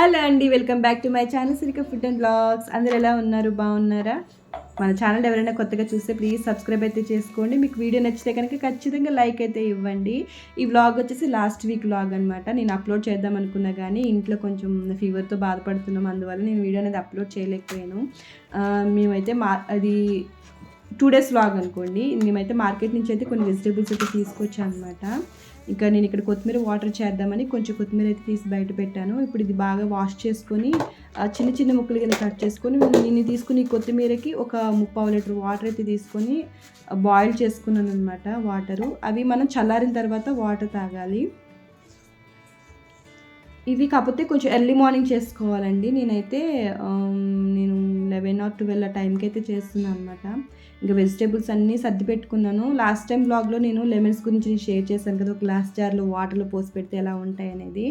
Hello అండి welcome back to my channel Sirika food and blogs. అందరు ఎలా ఉన్నారు? బాగున్నారా? మన ఛానల్ ఎవరైనా కొత్తగా చూస్తే ప్లీజ్ సబ్స్క్రైబ్ అయితే చేసుకోండి. మీకు వీడియో నచ్చితే కనుక ఖచ్చితంగా లైక్ అయితే ఇవ్వండి. ఈ వ్లాగ్ వచ్చేసి లాస్ట్ వీక్ వ్లాగ్ అనమాట నేను అప్లోడ్ చేద్దాం అనుకున్నా కానీ ఇంట్లో కొంచెం ఫీవర్తో బాధపడుతున్నాం. అందువల్ల నేను వీడియో అనేది అప్లోడ్ చేయలేకపోయాను. మేమైతే మా అది టూ డేస్ వ్లాగ్ అనుకోండి. మేమైతే మార్కెట్ నుంచి అయితే కొన్ని వెజిటేబుల్స్ అయితే తీసుకొచ్చాను అనమాట ఇంకా నేను ఇక్కడ కొత్తిమీర వాటర్ చేద్దామని కొంచెం కొత్తిమీర అయితే తీసి బయట పెట్టాను. ఇప్పుడు ఇది బాగా వాష్ చేసుకొని చిన్న చిన్న ముక్కలు కింద కట్ చేసుకొని నేను తీసుకుని కొత్తిమీరకి ఒక ముప్పావు లీటర్ వాటర్ అయితే తీసుకొని బాయిల్ చేసుకున్నాను అనమాట వాటరు. అవి మనం చల్లారిన తర్వాత వాటర్ తాగాలి. ఇవి కాకపోతే కొంచెం ఎర్లీ మార్నింగ్ చేసుకోవాలండి. నేనైతే నేను లెవెన్ ఆర్ ట్వెల్వ్ ఆ టైంకి అయితే చేస్తున్నాను అనమాట ఇంకా వెజిటేబుల్స్ అన్నీ సర్ది పెట్టుకున్నాను. లాస్ట్ టైం బ్లాగ్లో నేను లెమన్స్ గురించి షేర్ చేశాను కదా ఒక గ్లాస్ జార్లో వాటర్లో పోసి పెడితే ఎలా ఉంటాయి అనేది.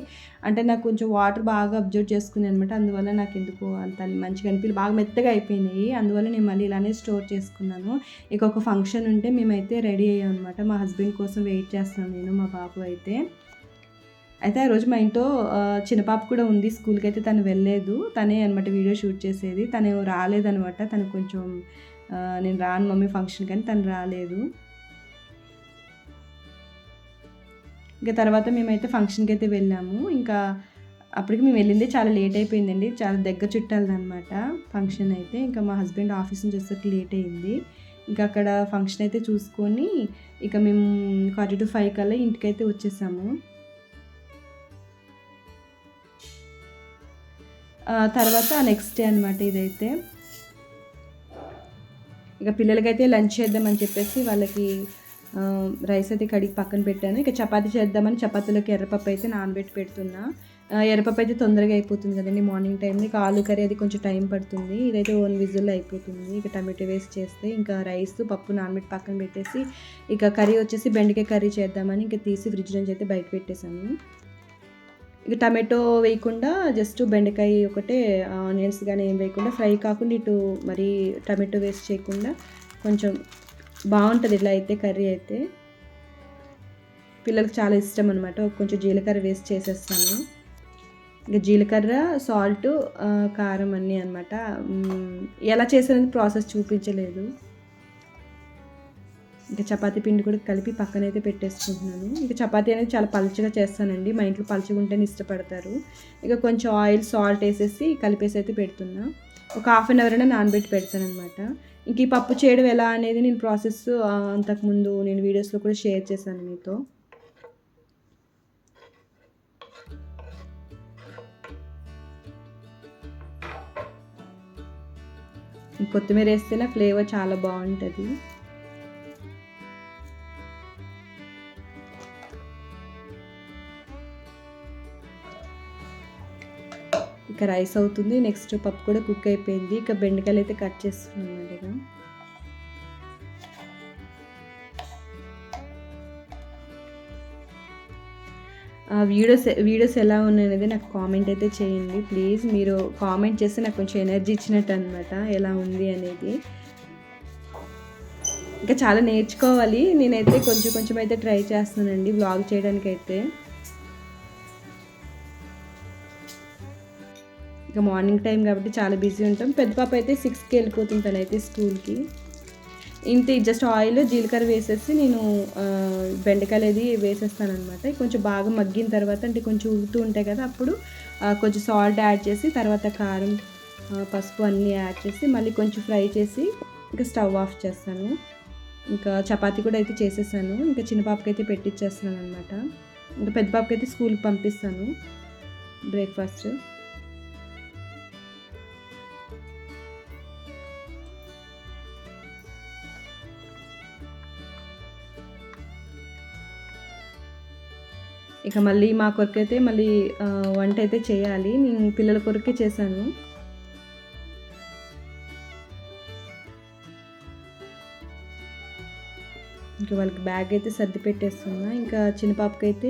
అంటే నాకు కొంచెం వాటర్ బాగా అబ్జర్వ్ చేసుకుని అనమాట అందువల్ల నాకు ఎందుకు అంత మంచిగా అనిపించి బాగా మెత్తగా అయిపోయినాయి. అందువల్ల నేను మళ్ళీ ఇలానే స్టోర్ చేసుకున్నాను. ఇక ఒక ఫంక్షన్ ఉంటే మేమైతే రెడీ అయ్యాం అనమాట మా హస్బెండ్ కోసం వెయిట్ చేస్తున్నాను నేను మా బాబు అయితే. అయితే ఆ రోజు మా ఇంట్లో చిన్నపాప చిన్న పాప కూడా ఉంది స్కూల్కి అయితే తను వెళ్ళలేదు. తనే అనమాట వీడియో షూట్ చేసేది. తను రాలేదనమాట తను కొంచెం నేను రాను మమ్మీ ఫంక్షన్ కానీ తను రాలేదు. ఇంకా తర్వాత మేమైతే ఫంక్షన్కి అయితే వెళ్ళాము. ఇంకా అప్పటికి మేము వెళ్ళింది చాలా లేట్ అయిపోయిందండి. చాలా దగ్గర చుట్టాలన్నమాట ఫంక్షన్ అయితే. ఇంకా మా హస్బెండ్ ఆఫీస్ నుంచి వచ్చేసరికి లేట్ అయింది. ఇంకా అక్కడ ఫంక్షన్ అయితే చూసుకొని ఇక మేము ఫార్టీ టు ఫైవ్ కల్లా ఇంటికైతే వచ్చేసాము. తర్వాత నెక్స్ట్ డే అనమాట ఇదైతే. ఇక పిల్లలకైతే లంచ్ చేద్దామని చెప్పేసి వాళ్ళకి రైస్ అయితే కడిగి పక్కన పెట్టాను. ఇక చపాతీ చేద్దామని చపాతీలోకి ఎర్రపప్పు అయితే నానబెట్టి పెడుతున్నా. ఎర్రపప్పు అయితే తొందరగా అయిపోతుంది కదండి మార్నింగ్ టైంలో ఇక ఆలు కర్రీ అది కొంచెం టైం పడుతుంది. ఇదైతే ఓన్ విజిల్లో అయిపోతుంది. ఇక టమాటో వేసి చేస్తే ఇంకా రైస్ పప్పు నానబెట్టి పక్కన పెట్టేసి ఇక కర్రీ వచ్చేసి బెండకాయ కర్రీ చేద్దామని ఇంకా తీసి ఫ్రిడ్జ్ నుంచి అయితే బయట పెట్టేశాను. ఇక టమాటో వేయకుండా జస్ట్ బెండకాయ ఒకటే ఆనియన్స్ కానీ ఏం వేయకుండా ఫ్రై కాకుండా ఇటు మరి టమాటో వేస్ట్ చేయకుండా కొంచెం బాగుంటుంది ఇలా అయితే కర్రీ అయితే. పిల్లలకు చాలా ఇష్టం అనమాట కొంచెం జీలకర్ర వేస్ట్ చేసేస్తాను. ఇంకా జీలకర్ర సాల్ట్ కారం అన్నీ అనమాట ఎలా చేసేది ప్రాసెస్ చూపించలేదు. ఇంకా చపాతీ పిండి కూడా కలిపి పక్కనైతే పెట్టేసుకుంటున్నాను. ఇంకా చపాతీ అనేది చాలా పలుచగా చేస్తానండి. మా ఇంట్లో పలుచగా ఉంటేనే ఇష్టపడతారు. ఇక కొంచెం ఆయిల్ సాల్ట్ వేసేసి కలిపేసి అయితే పెడుతున్నా. ఒక హాఫ్ అన్ అవర్ అయినా నానబెట్టి పెడతానమాట ఇంక ఈ పప్పు చేయడం ఎలా అనేది నేను ప్రాసెస్ అంతకుముందు నేను వీడియోస్లో కూడా షేర్ చేశాను మీతో. కొత్తిమీర వేస్తేనే ఫ్లేవర్ చాలా బాగుంటుంది. ఇంకా రైస్ అవుతుంది. నెక్స్ట్ పప్పు కూడా కుక్ అయిపోయింది. ఇక బెండకాయలు అయితే కట్ చేస్తున్నామండి ఇక. ఆ వీడియోస్ వీడియోస్ ఎలా ఉన్నాయనేది నాకు కామెంట్ అయితే చేయండి. ప్లీజ్ మీరు కామెంట్ చేస్తే నాకు కొంచెం ఎనర్జీ ఇచ్చినట్టు అనమాట ఎలా ఉంది అనేది. ఇంకా చాలా నేర్చుకోవాలి. నేనైతే కొంచెం కొంచెం అయితే ట్రై చేస్తానండి బ్లాగ్ చేయడానికైతే. ఇక మార్నింగ్ టైం కాబట్టి చాలా బిజీ ఉంటాం. పెద్ద పాప అయితే సిక్స్కి వెళ్ళిపోతుంది తనైతే స్కూల్కి. ఇంతే జస్ట్ ఆయిల్ జీలకర్ర వేసేసి నేను బెండకాయలు అది వేసేస్తాను అనమాట కొంచెం బాగా మగ్గిన తర్వాత అంటే కొంచెం ఉడుతూ ఉంటాయి కదా అప్పుడు కొంచెం సాల్ట్ యాడ్ చేసి తర్వాత కారం పసుపు అన్నీ యాడ్ చేసి మళ్ళీ కొంచెం ఫ్రై చేసి ఇంకా స్టవ్ ఆఫ్ చేస్తాను. ఇంకా చపాతీ కూడా అయితే చేసేసాను. ఇంకా చిన్న పాపకైతే అయితే పెట్టిచ్చేస్తున్నాను అనమాట ఇంకా పెద్ద పాపకి అయితే స్కూల్కి పంపిస్తాను. బ్రేక్ఫాస్ట్. ఇక మళ్ళీ మా కొరకైతే మళ్ళీ వంట అయితే చేయాలి. నేను పిల్లల కొరకే చేశాను. ఇంకా వాళ్ళకి బ్యాగ్ అయితే సర్ది పెట్టేస్తున్నా. ఇంకా చిన్న పాపకైతే అయితే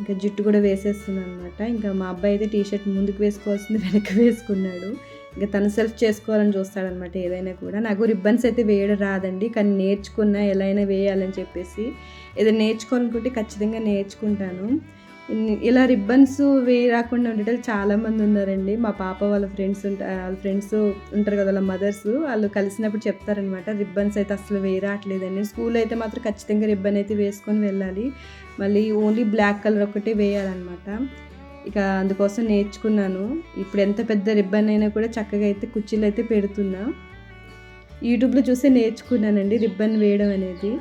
ఇంకా జుట్టు కూడా వేసేస్తుంది అనమాట ఇంకా మా అబ్బాయి అయితే టీ షర్ట్ ముందుకు వేసుకోవాల్సింది వెనక్కి వేసుకున్నాడు. ఇంకా తను సెల్ఫ్ చేసుకోవాలని చూస్తాడనమాట ఏదైనా కూడా. నాకు రిబ్బన్స్ అయితే వేయడం రాదండి కానీ నేర్చుకున్నా ఎలా అయినా వేయాలని చెప్పేసి. ఏదైనా నేర్చుకోవాలనుకుంటే ఖచ్చితంగా నేర్చుకుంటాను. ఇలా రిబ్బన్స్ వేయరాకుండా ఉండేటోళ్ళు చాలామంది ఉన్నారండి. మా పాప వాళ్ళ ఫ్రెండ్స్ ఉంటా వాళ్ళ ఫ్రెండ్స్ ఉంటారు కదా వాళ్ళ మదర్స్ వాళ్ళు కలిసినప్పుడు చెప్తారనమాట రిబ్బన్స్ అయితే అసలు వేయరాట్లేదండి స్కూల్ అయితే మాత్రం ఖచ్చితంగా రిబ్బన్ అయితే వేసుకొని వెళ్ళాలి. మళ్ళీ ఓన్లీ బ్లాక్ కలర్ ఒకటే వేయాలన్నమాట. ఇక అందుకోసం నేర్చుకున్నాను. ఇప్పుడు ఎంత పెద్ద రిబ్బన్ అయినా కూడా చక్కగా అయితే కుర్చీలు అయితే పెడుతున్నా. యూట్యూబ్లో చూసి నేర్చుకున్నానండి రిబ్బన్ వేయడం అనేది.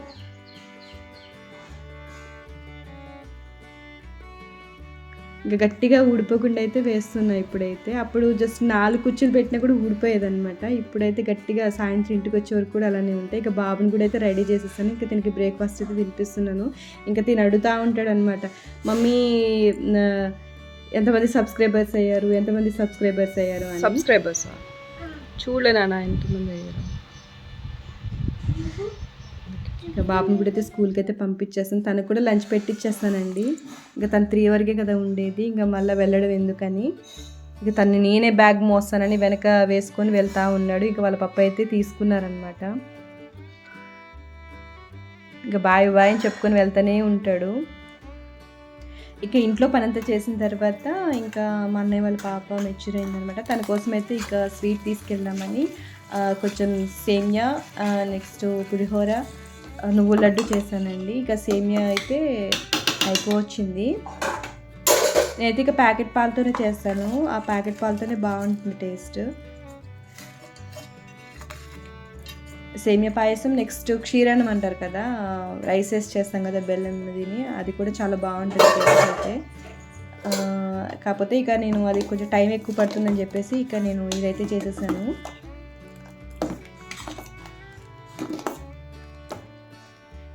ఇంకా గట్టిగా ఊడిపోకుండా అయితే వేస్తున్నా ఇప్పుడైతే. అప్పుడు జస్ట్ నాలుగు కుర్చీలు పెట్టినా కూడా ఊడిపోయేది అనమాట ఇప్పుడైతే గట్టిగా సాయంత్రం ఇంటికి వచ్చే వరకు కూడా అలానే ఉంటాయి. ఇక బాబుని కూడా అయితే రెడీ చేసేస్తాను. ఇంకా తినకి బ్రేక్ఫాస్ట్ అయితే తినిపిస్తున్నాను. ఇంకా తిని అడుగుతూ ఉంటాడు అనమాట మమ్మీ ఎంతమంది సబ్స్క్రైబర్స్ అయ్యారు? ఎంతమంది సబ్స్క్రైబర్స్ అయ్యారు అని. సబ్స్క్రైబర్స్? చూడలే నాన్న ఎంతమంది అయ్యారు? ఇక బాబుని కూడా అయితే స్కూల్కి అయితే పంపించేస్తాను. తనకు కూడా లంచ్ పెట్టిచ్చేస్తానండి. ఇంకా తను త్రీ వరకే కదా ఉండేది. ఇంకా మళ్ళీ వెళ్ళడం ఎందుకని. ఇక తన్ని నేనే బ్యాగ్ మోస్తానని వెనక వేసుకొని వెళ్తా ఉన్నాడు. ఇక వాళ్ళ పప్ప అయితే తీసుకున్నారనమాట ఇంకా బాయ్ బాయ్ అని చెప్పుకొని వెళ్తూనే ఉంటాడు. ఇక ఇంట్లో పనంతా చేసిన తర్వాత ఇంకా మా అన్నయ్య వాళ్ళ పాప మెచ్యూర్ అయిందనమాట తన కోసం అయితే ఇక స్వీట్ తీసుకెళ్దామని కొంచెం సేమియా నెక్స్ట్ పులిహోర నువ్వు లడ్డు చేశానండి. ఇక సేమియా అయితే అయిపోవచ్చింది. నేనైతే ఇక ప్యాకెట్ పాలతోనే చేస్తాను. ఆ ప్యాకెట్ పాలతోనే బాగుంటుంది టేస్ట్. సేమియా పాయసం నెక్స్ట్ క్షీరాన్నం అంటారు కదా రైస్ వేసి చేస్తాం కదా బెల్లం దీని అది కూడా చాలా బాగుంటుంది అయితే. కాకపోతే ఇక నేను అది కొంచెం టైం ఎక్కువ పడుతుందని చెప్పేసి ఇక నేను ఇదైతే చేసేసాను.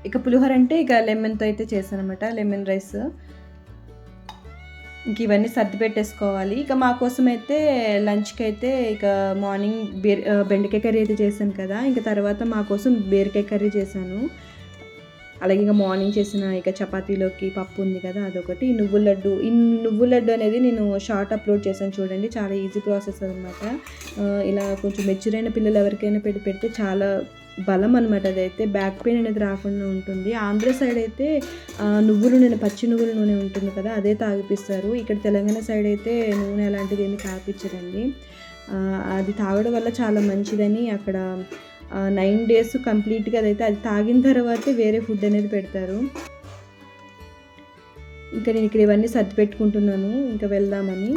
ఇక పులిహోర అంటే ఇక లెమన్తో అయితే చేశాను అనమాట లెమన్ రైస్. ఇవన్నీ సర్ది పెట్టేసుకోవాలి. ఇక మా కోసం అయితే లంచ్కి అయితే ఇక మార్నింగ్ బీర బెండకాయ కర్రీ అయితే చేశాను కదా. ఇంకా తర్వాత మా కోసం బీరకాయ కర్రీ చేశాను. అలాగే ఇంకా మార్నింగ్ చేసిన ఇక చపాతీలోకి పప్పు ఉంది కదా అదొకటి. ఈ నువ్వుల లడ్డు ఈ నువ్వుల లడ్డు అనేది నేను షార్ట్ అప్లోడ్ చేశాను చూడండి. చాలా ఈజీ ప్రాసెస్ అనమాట ఇలా కొంచెం మెచ్యూర్ అయిన పిల్లలు ఎవరికైనా పెట్టి పెడితే చాలా బలం అనమాట అదైతే. బ్యాక్ పెయిన్ అనేది రాకుండా ఉంటుంది. ఆంధ్ర సైడ్ అయితే నువ్వుల నూనె పచ్చి నువ్వుల నూనె ఉంటుంది కదా అదే తాగిపిస్తారు. ఇక్కడ తెలంగాణ సైడ్ అయితే నూనె అలాంటిది ఏమి తాగిపించరండి. అది తాగడం వల్ల చాలా మంచిదని అక్కడ నైన్ డేస్ కంప్లీట్గా అదైతే అది తాగిన తర్వాతే వేరే ఫుడ్ అనేది పెడతారు. ఇంకా నేను ఇక్కడ ఇవన్నీ సర్ది పెట్టుకుంటున్నాను ఇంకా వెళ్దామని.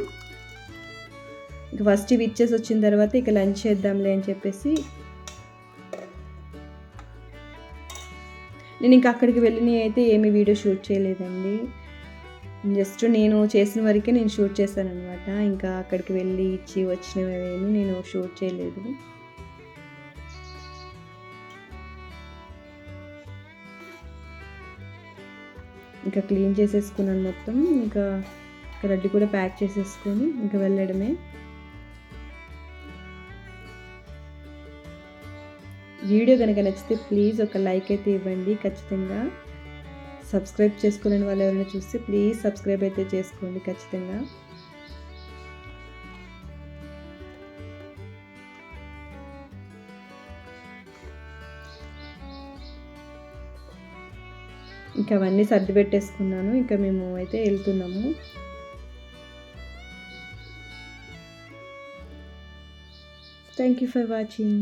ఇంకా ఫస్ట్ ఇవి ఇచ్చేసి వచ్చిన తర్వాత ఇక లంచ్ చేద్దాంలే అని చెప్పేసి నేను ఇంకా అక్కడికి వెళ్ళినవి అయితే ఏమి వీడియో షూట్ చేయలేదండి. జస్ట్ నేను చేసిన వరకే నేను షూట్ చేశాను అనమాట ఇంకా అక్కడికి వెళ్ళి ఇచ్చి వచ్చినవి ఏమి నేను షూట్ చేయలేదు. ఇంకా క్లీన్ చేసేసుకున్నాను మొత్తం. ఇంకా రెడ్డి కూడా ప్యాక్ చేసేసుకొని ఇంకా వెళ్ళడమే. వీడియో కనుక నచ్చితే ప్లీజ్ ఒక లైక్ అయితే ఇవ్వండి ఖచ్చితంగా. సబ్స్క్రైబ్ చేసుకోలేని వాళ్ళు ఎవరైనా చూస్తే ప్లీజ్ సబ్స్క్రైబ్ అయితే చేసుకోండి ఖచ్చితంగా. ఇంకా అవన్నీ సర్ది పెట్టేసుకున్నాను ఇంకా మేము అయితే వెళ్తున్నాము. Thank you for watching